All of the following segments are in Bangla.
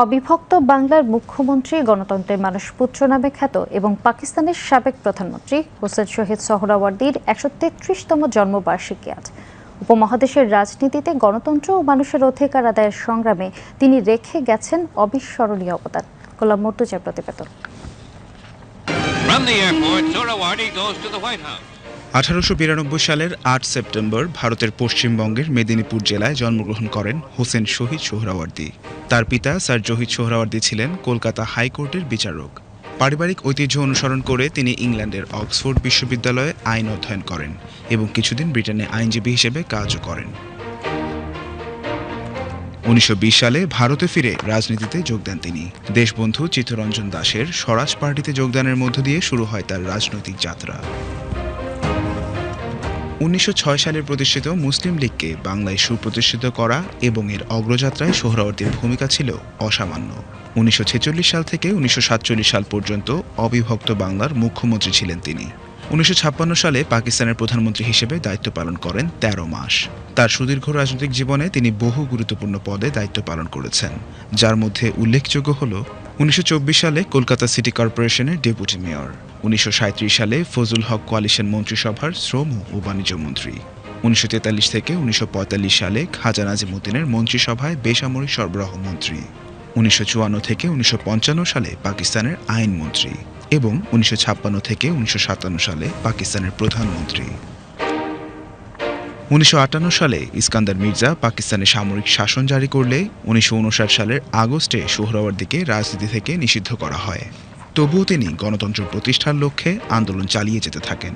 অবিভক্ত বাংলার মুখ্যমন্ত্রী গণতন্ত্রের মানুষ পুত্র নামে খ্যাত এবং পাকিস্তানের সাবেক প্রধানমন্ত্রী হোসেন শহীদ সোহরাওয়ার্দীর একশো তেত্রিশতম জন্মবার্ষিকী আজ। উপমহাদেশের রাজনীতিতে গণতন্ত্র ও মানুষের অধিকার আদায়ের সংগ্রামে তিনি রেখে গেছেন অবিস্মরণীয় অবদান। গোলাম মর্তুজার প্রতিবেদন। From the airport, Sohrawardy goes to the White House. আঠারোশো বিরানব্বই সালের আট সেপ্টেম্বর ভারতের পশ্চিমবঙ্গের মেদিনীপুর জেলায় জন্মগ্রহণ করেন হোসেন শহীদ সোহরাওয়ার্দী। তার পিতা স্যার জহিদ সোহরাওয়ার্দী ছিলেন কলকাতা হাইকোর্টের বিচারক। পারিবারিক ঐতিহ্য অনুসরণ করে তিনি ইংল্যান্ডের অক্সফোর্ড বিশ্ববিদ্যালয়ে আইন অধ্যয়ন করেন এবং কিছুদিন ব্রিটেনে আইনজীবী হিসেবে কাজও করেন। উনিশশো বিশ সালে ভারতে ফিরে রাজনীতিতে যোগ দেন তিনি। দেশবন্ধু চিত্তরঞ্জন দাসের স্বরাজ পার্টিতে যোগদানের মধ্য দিয়ে শুরু হয় তার রাজনৈতিক যাত্রা। উনিশশো ছয় সালে প্রতিষ্ঠিত মুসলিম লীগকে বাংলায় সুপ্রতিষ্ঠিত করা এবং এর অগ্রযাত্রায় সোহরাওয়ার্দীর ভূমিকা ছিল অসামান্য। উনিশশো ছেচল্লিশ সাল থেকে উনিশশো সাতচল্লিশ সাল পর্যন্ত অবিভক্ত বাংলার মুখ্যমন্ত্রী ছিলেন তিনি। উনিশশো ছাপ্পান্ন সালে পাকিস্তানের প্রধানমন্ত্রী হিসেবে দায়িত্ব পালন করেন ১৩ মাস। তার সুদীর্ঘ রাজনৈতিক জীবনে তিনি বহু গুরুত্বপূর্ণ পদে দায়িত্ব পালন করেছেন, যার মধ্যে উল্লেখযোগ্য হল উনিশশো চব্বিশ সালে কলকাতা সিটি কর্পোরেশনের ডেপুটি মেয়র, উনিশশো সাঁইত্রিশ সালে ফজল হক কোয়ালিশন মন্ত্রিসভার শ্রম ও বাণিজ্য মন্ত্রী, উনিশশো তেতাল্লিশ থেকে উনিশশো পঁয়তাল্লিশ সালে খাজা নাজিমুদ্দিনের মন্ত্রিসভায় বেসামরিক সরবরাহ মন্ত্রী, উনিশশো চুয়ান্ন থেকে উনিশশো পঞ্চান্ন সালে পাকিস্তানের আইনমন্ত্রী এবং উনিশশো ছাপ্পান্ন থেকে উনিশশো সাতান্ন সালে পাকিস্তানের প্রধানমন্ত্রী। উনিশশো আটান্ন সালে ইস্কান্দার মির্জা পাকিস্তানে সামরিক শাসন জারি করলে উনিশশো উনষাট সালের আগস্টে সোহরাওয়ার্দিকে রাজনীতি থেকে নিষিদ্ধ করা হয়। তবুও তিনি গণতন্ত্র প্রতিষ্ঠার লক্ষ্যে আন্দোলন চালিয়ে যেতে থাকেন।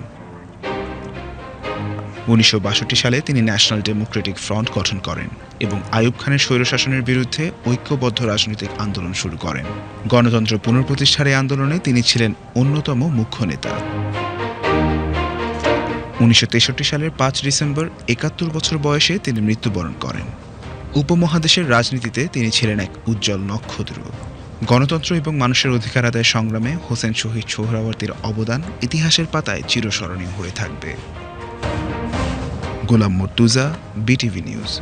উনিশশো বাষট্টি সালে তিনি ন্যাশনাল ডেমোক্রেটিক ফ্রন্ট গঠন করেন এবং আইয়ুব খানের স্বৈরশাসনের বিরুদ্ধে ঐক্যবদ্ধ রাজনৈতিক আন্দোলন শুরু করেন। গণতন্ত্র পুনঃপ্রতিষ্ঠার এই আন্দোলনে তিনি ছিলেন অন্যতম মুখ্য নেতা। উনিশশো তেষট্টি সালের পাঁচ ডিসেম্বর, একাত্তর বছর বয়সে তিনি মৃত্যুবরণ করেন। উপমহাদেশের রাজনীতিতে তিনি ছিলেন এক উজ্জ্বল নক্ষত্র। গণতন্ত্র এবং মানুষের অধিকার আদায় সংগ্রামে হোসেন শহীদ সোহরাওয়ার্দীর অবদান ইতিহাসের পাতায় চিরস্মরণীয় হয়ে থাকবে। গোলাম মর্তুজা বিটিভি নিউজ